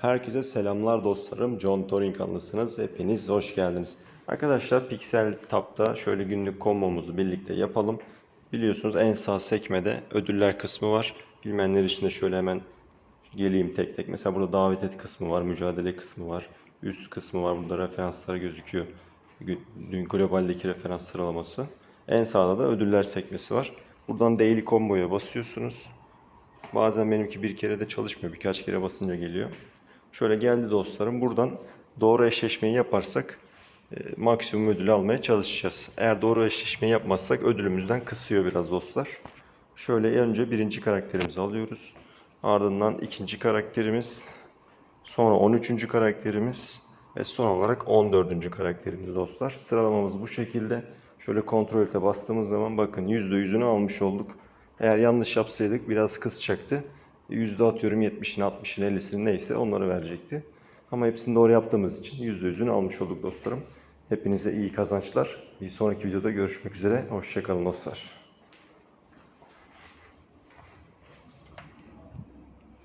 Herkese selamlar dostlarım. John Toring kanalısınız. Hepiniz hoş geldiniz. Arkadaşlar Pixel Tab'da şöyle günlük kombomuzu birlikte yapalım. Biliyorsunuz en sağ sekmede ödüller kısmı var. Bilmeyenler için de şöyle hemen geleyim tek tek. Mesela burada davet et kısmı var, mücadele kısmı var. Üst kısmı var. Burada referanslar gözüküyor. Dün globaldeki referans sıralaması. En sağda da ödüller sekmesi var. Buradan Daily Combo'ya basıyorsunuz. Bazen benimki bir kere de çalışmıyor. Birkaç kere basınca geliyor. Şöyle geldi dostlarım. Buradan doğru eşleşmeyi yaparsak e, maksimum ödülü almaya çalışacağız. Eğer doğru eşleşmeyi yapmazsak ödülümüzden kısıyor biraz dostlar. Şöyle önce birinci karakterimizi alıyoruz. Ardından ikinci karakterimiz. Sonra 13. karakterimiz. Ve son olarak 14. karakterimiz dostlar. Sıralamamız bu şekilde. Şöyle kontrol ete bastığımız zaman bakın %100'ünü almış olduk. Eğer yanlış yapsaydık biraz kısacaktı. Yüzde atıyorum 70'ini 60'ını 50'sini neyse onları verecekti. Ama hepsini doğru yaptığımız için %100'ünü almış olduk dostlarım. Hepinize iyi kazançlar. Bir sonraki videoda görüşmek üzere. Hoşçakalın dostlar.